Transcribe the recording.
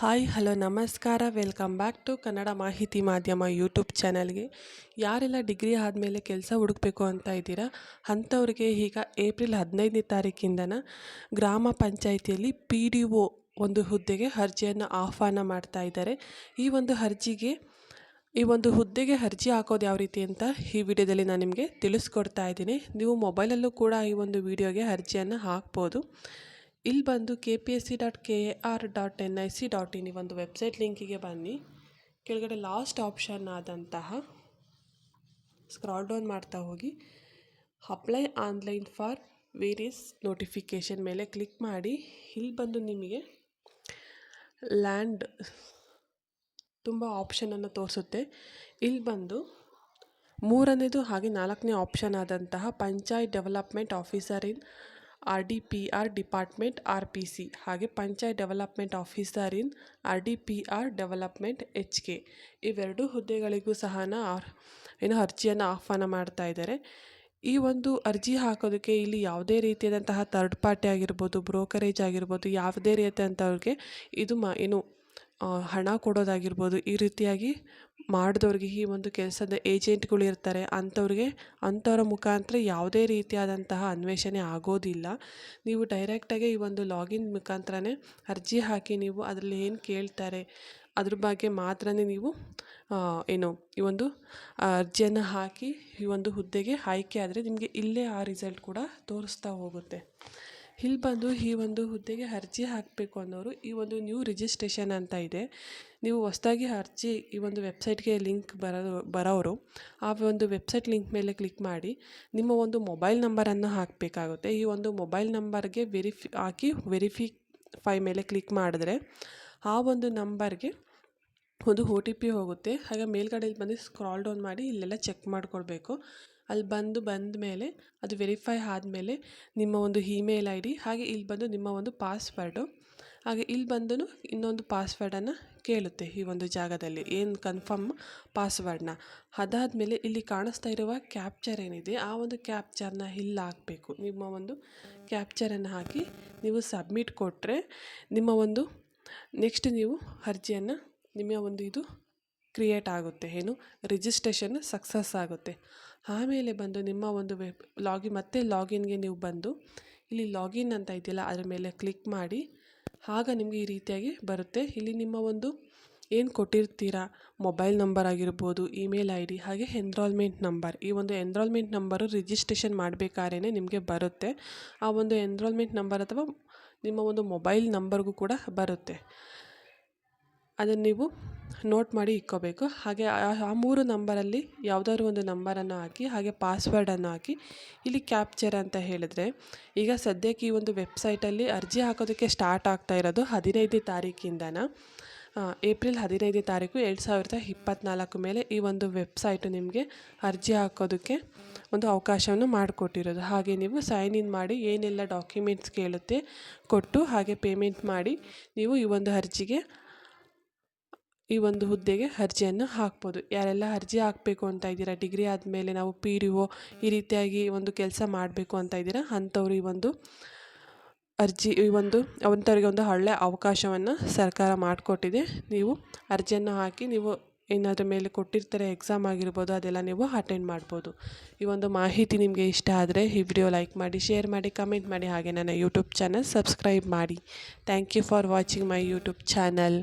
Hi, hello, ನಮಸ್ಕಾರ. Welcome back to Kannada ಮಾಹಿತಿ ಮಾಧ್ಯಮ ಯೂಟ್ಯೂಬ್ ಚಾನಲ್ಗೆ. ಯಾರೆಲ್ಲ ಡಿಗ್ರಿ ಆದಮೇಲೆ ಕೆಲಸ ಹುಡುಕಬೇಕು ಅಂತ ಇದ್ದೀರಾ? ಅಂಥವ್ರಿಗೆ ಈಗ ಏಪ್ರಿಲ್ ಹದಿನೈದನೇ ತಾರೀಕಿಂದನ ಗ್ರಾಮ ಪಂಚಾಯಿತಿಯಲ್ಲಿ ಪಿ ಡಿ ಒ ಒಂದು ಹುದ್ದೆಗೆ ಅರ್ಜಿಯನ್ನು ಆಹ್ವಾನ ಮಾಡ್ತಾ ಇದ್ದಾರೆ. ಈ ಒಂದು ಅರ್ಜಿಗೆ, ಈ ಒಂದು ಹುದ್ದೆಗೆ ಅರ್ಜಿ ಹಾಕೋದು ಯಾವ ರೀತಿ ಅಂತ ಈ ವಿಡಿಯೋದಲ್ಲಿ ನಾನು ನಿಮಗೆ ತಿಳಿಸ್ಕೊಡ್ತಾ ಇದ್ದೀನಿ. ನೀವು ಮೊಬೈಲಲ್ಲೂ ಕೂಡ ಈ ಒಂದು ವಿಡಿಯೋಗೆ ಅರ್ಜಿಯನ್ನು ಹಾಕ್ಬೋದು. ಇಲ್ಲಿ ಬಂದು K P S C dot K R dot N I C dot in ಈ ಒಂದು ವೆಬ್ಸೈಟ್ ಲಿಂಕಿಗೆ ಬನ್ನಿ. ಕೆಳಗಡೆ ಲಾಸ್ಟ್ ಆಪ್ಷನ್ ಆದಂತಹ ಸ್ಕ್ರಾಲ್ ಡೌನ್ ಮಾಡ್ತಾ ಹೋಗಿ. Apply online for various notification ಮೇಲೆ ಕ್ಲಿಕ್ ಮಾಡಿ. ಇಲ್ಲಿ ಬಂದು ನಿಮಗೆ ಲ್ಯಾಂಡ್ ತುಂಬ ಆಪ್ಷನನ್ನು ತೋರಿಸುತ್ತೆ. ಇಲ್ಲಿ ಬಂದು ಮೂರನೇದು ಹಾಗೆ ನಾಲ್ಕನೇ ಆಪ್ಷನ್ ಆದಂತಹ panchayat development officer in R D P R department R P C, ಹಾಗೆ panchayat development officer in R D P R development H K. ಇವೆರಡು ಹುದ್ದೆಗಳಿಗೂ ಸಹ ಏನು ಅರ್ಜಿಯನ್ನು ಆಹ್ವಾನ ಮಾಡ್ತಾ ಇದ್ದಾರೆ. ಈ ಒಂದು ಅರ್ಜಿ ಹಾಕೋದಕ್ಕೆ ಇಲ್ಲಿ ಯಾವುದೇ ರೀತಿಯಾದಂತಹ ಥರ್ಡ್ ಪಾರ್ಟಿ ಆಗಿರ್ಬೋದು ಬ್ರೋಕರೇಜ್ ಆಗಿರ್ಬೋದು, ಯಾವುದೇ ರೀತಿಯಂಥವ್ರಿಗೆ ಇದು ಮ, ಏನು ಹಣ ಕೊಡೋದಾಗಿರ್ಬೋದು, ಈ ರೀತಿಯಾಗಿ ಮಾಡಿದವ್ರಿಗೆ ಈ ಒಂದು ಕೆಲಸದ ಏಜೆಂಟ್ಗಳು ಇರ್ತಾರೆ, ಅಂಥವ್ರಿಗೆ, ಅಂಥವ್ರ ಮುಖಾಂತರ ಯಾವುದೇ ರೀತಿಯಾದಂತಹ ಅನ್ವೇಷಣೆ ಆಗೋದಿಲ್ಲ. ನೀವು ಡೈರೆಕ್ಟಾಗಿ ಈ ಒಂದು ಲಾಗಿನ್ ಮುಖಾಂತರನೇ ಅರ್ಜಿ ಹಾಕಿ ನೀವು ಅದರಲ್ಲಿ ಏನು ಕೇಳ್ತಾರೆ, ಅದ್ರ ಬಗ್ಗೆ ಮಾತ್ರನೇ ನೀವು ಏನು, ಈ ಒಂದು ಅರ್ಜಿಯನ್ನು ಹಾಕಿ ಈ ಒಂದು ಹುದ್ದೆಗೆ ಆಯ್ಕೆ ಆದರೆ ನಿಮಗೆ ಇಲ್ಲೇ ಆ ರಿಸಲ್ಟ್ ಕೂಡ ತೋರಿಸ್ತಾ ಹೋಗುತ್ತೆ. ಇಲ್ಲಿ ಬಂದು ಈ ಒಂದು ಹುದ್ದೆಗೆ ಅರ್ಜಿ ಹಾಕಬೇಕು ಅನ್ನೋರು ಈ ಒಂದು ನ್ಯೂ ರಿಜಿಸ್ಟ್ರೇಷನ್ ಅಂತ ಇದೆ. ನೀವು ಹೊಸ್ದಾಗಿ ಅರ್ಜಿ ಈ ಒಂದು ವೆಬ್ಸೈಟ್ಗೆ ಲಿಂಕ್ ಬರೋ ಬರೋರು ಆ ಒಂದು ವೆಬ್ಸೈಟ್ ಲಿಂಕ್ ಮೇಲೆ ಕ್ಲಿಕ್ ಮಾಡಿ ನಿಮ್ಮ ಒಂದು ಮೊಬೈಲ್ ನಂಬರನ್ನು ಹಾಕಬೇಕಾಗುತ್ತೆ. ಈ ಒಂದು ಮೊಬೈಲ್ ನಂಬರ್ಗೆ ವೆರಿಫಿ ಹಾಕಿ ವೆರಿಫಿಫೈ ಮೇಲೆ ಕ್ಲಿಕ್ ಮಾಡಿದ್ರೆ ಆ ಒಂದು ನಂಬರ್ಗೆ ಒಂದು ಒ ಟಿ ಪಿ ಹೋಗುತ್ತೆ. ಹಾಗೆ ಮೇಲ್ಗಡೆಯಲ್ಲಿ ಬಂದು ಸ್ಕ್ರಾಲ್ ಡೌನ್ ಮಾಡಿ ಇಲ್ಲೆಲ್ಲ ಚೆಕ್ ಮಾಡಿಕೊಳ್ಬೇಕು. ಅಲ್ಲಿ ಬಂದು ಬಂದ ಮೇಲೆ, ಅದು ವೆರಿಫೈ ಆದಮೇಲೆ ನಿಮ್ಮ ಒಂದು ಇಮೇಲ್ ಐ ಡಿ ಹಾಗೆ ಇಲ್ಲಿ ಬಂದು ನಿಮ್ಮ ಒಂದು ಪಾಸ್ವರ್ಡು ಹಾಗೆ ಇಲ್ಲಿ ಬಂದು ಇನ್ನೊಂದು ಪಾಸ್ವರ್ಡನ್ನು ಕೇಳುತ್ತೆ ಈ ಒಂದು ಜಾಗದಲ್ಲಿ, ಏನು ಕನ್ಫರ್ಮ್ ಪಾಸ್ವರ್ಡನ್ನ ಅದಾದಮೇಲೆ ಇಲ್ಲಿ ಕಾಣಿಸ್ತಾ ಇರುವ ಕ್ಯಾಪ್ಚರ್ ಏನಿದೆ, ಆ ಒಂದು ಕ್ಯಾಪ್ಚರ್ನ ಇಲ್ಲಿ ಹಾಕಬೇಕು. ನಿಮ್ಮ ಒಂದು ಕ್ಯಾಪ್ಚರನ್ನು ಹಾಕಿ ನೀವು ಸಬ್ಮಿಟ್ ಕೊಟ್ಟರೆ ನಿಮ್ಮ ಒಂದು ನೆಕ್ಸ್ಟ್ ನೀವು ಅರ್ಜಿಯನ್ನು, ನಿಮ್ಮ ಒಂದು ಇದು ಕ್ರಿಯೇಟ್ ಆಗುತ್ತೆ. ಏನು? ರಿಜಿಸ್ಟ್ರೇಷನ್ ಸಕ್ಸಸ್ ಆಗುತ್ತೆ. ಆಮೇಲೆ ಬಂದು ನಿಮ್ಮ ಒಂದು ವೆಬ್ ಲಾಗಿನ್ ಮತ್ತೆ ಲಾಗಿನ್ಗೆ ನೀವು ಬಂದು ಇಲ್ಲಿ ಲಾಗಿನ್ ಅಂತ ಇದೆಯಲ್ಲ, ಅದರ ಮೇಲೆ ಕ್ಲಿಕ್ ಮಾಡಿ, ಆಗ ನಿಮಗೆ ಈ ರೀತಿಯಾಗಿ ಬರುತ್ತೆ. ಇಲ್ಲಿ ನಿಮ್ಮ ಒಂದು ಏನು ಕೊಟ್ಟಿರ್ತೀರಾ? ಮೊಬೈಲ್ ನಂಬರ್ ಆಗಿರ್ಬೋದು ಇಮೇಲ್ ಐ ಡಿ ಹಾಗೆ ಎನ್ರಾಲ್ಮೆಂಟ್ ನಂಬರ್ ಈ ಒಂದು ಎನ್ರಾಲ್ಮೆಂಟ್ ನಂಬರು ರಿಜಿಸ್ಟ್ರೇಷನ್ ಮಾಡಬೇಕಾದ್ರೆ ನಿಮಗೆ ಬರುತ್ತೆ. ಆ ಒಂದು ಎನ್ರಾಲ್ಮೆಂಟ್ ನಂಬರ್ ಅಥವಾ ನಿಮ್ಮ ಒಂದು ಮೊಬೈಲ್ ನಂಬರ್ಗೂ ಕೂಡ ಬರುತ್ತೆ. ಅದನ್ನು ನೀವು ನೋಟ್ ಮಾಡಿ ಇಕ್ಕೋಬೇಕು. ಹಾಗೆ ಆ ಮೂರು ನಂಬರಲ್ಲಿ ಯಾವುದಾದ್ರು ಒಂದು ನಂಬರನ್ನು ಹಾಕಿ, ಹಾಗೆ ಪಾಸ್ವರ್ಡನ್ನು ಹಾಕಿ, ಇಲ್ಲಿ ಕ್ಯಾಪ್ಚರ್ ಅಂತ ಹೇಳಿದ್ರೆ, ಈಗ ಸದ್ಯಕ್ಕೆ ಈ ಒಂದು ವೆಬ್ಸೈಟಲ್ಲಿ ಅರ್ಜಿ ಹಾಕೋದಕ್ಕೆ ಸ್ಟಾರ್ಟ್ ಆಗ್ತಾ ಇರೋದು ಹದಿನೈದನೇ ತಾರೀಕಿಂದನ? ಏಪ್ರಿಲ್ ಹದಿನೈದನೇ ತಾರೀಕು ಎರಡು ಸಾವಿರದ ಇಪ್ಪತ್ತ್ನಾಲ್ಕು ಮೇಲೆ ಈ ಒಂದು ವೆಬ್ಸೈಟು ನಿಮಗೆ ಅರ್ಜಿ ಹಾಕೋದಕ್ಕೆ ಒಂದು ಅವಕಾಶವನ್ನು ಮಾಡಿಕೊಟ್ಟಿರೋದು. ಹಾಗೆ ನೀವು ಸೈನ್ ಇನ್ ಮಾಡಿ ಏನೆಲ್ಲ ಡಾಕ್ಯುಮೆಂಟ್ಸ್ ಕೇಳುತ್ತೆ ಕೊಟ್ಟು ಹಾಗೆ ಪೇಮೆಂಟ್ ಮಾಡಿ ನೀವು ಈ ಒಂದು ಅರ್ಜಿಗೆ ಈ ಒಂದು ಹುದ್ದೆಗೆ ಅರ್ಜಿಯನ್ನು ಹಾಕ್ಬೋದು. ಯಾರೆಲ್ಲ ಅರ್ಜಿ ಹಾಕಬೇಕು ಅಂತ ಇದ್ದೀರಾ, ಡಿಗ್ರಿ ಆದಮೇಲೆ ನಾವು ಪಿ ಡಿ ಒ ಈ ರೀತಿಯಾಗಿ ಒಂದು ಕೆಲಸ ಮಾಡಬೇಕು ಅಂತ ಇದ್ದೀರಾ, ಅಂಥವ್ರು ಈ ಒಂದು ಅರ್ಜಿ, ಈ ಒಂದು ಅಂಥವ್ರಿಗೆ ಒಂದು ಒಳ್ಳೆಯ ಅವಕಾಶವನ್ನು ಸರ್ಕಾರ ಮಾಡಿಕೊಟ್ಟಿದೆ. ನೀವು ಅರ್ಜಿಯನ್ನು ಹಾಕಿ ನೀವು ಏನಾದ್ರ ಮೇಲೆ ಕೊಟ್ಟಿರ್ತಾರೆ, ಎಕ್ಸಾಮ್ ಆಗಿರ್ಬೋದು, ಅದೆಲ್ಲ ನೀವು ಅಟೆಂಡ್ ಮಾಡ್ಬೋದು. ಈ ಒಂದು ಮಾಹಿತಿ ನಿಮಗೆ ಇಷ್ಟ ಆದರೆ ಈ ವಿಡಿಯೋ ಲೈಕ್ ಮಾಡಿ, ಶೇರ್ ಮಾಡಿ, ಕಮೆಂಟ್ ಮಾಡಿ ಹಾಗೆ ನನ್ನ ಯೂಟ್ಯೂಬ್ ಚಾನಲ್ ಸಬ್ಸ್ಕ್ರೈಬ್ ಮಾಡಿ. Thank you for watching my YouTube channel.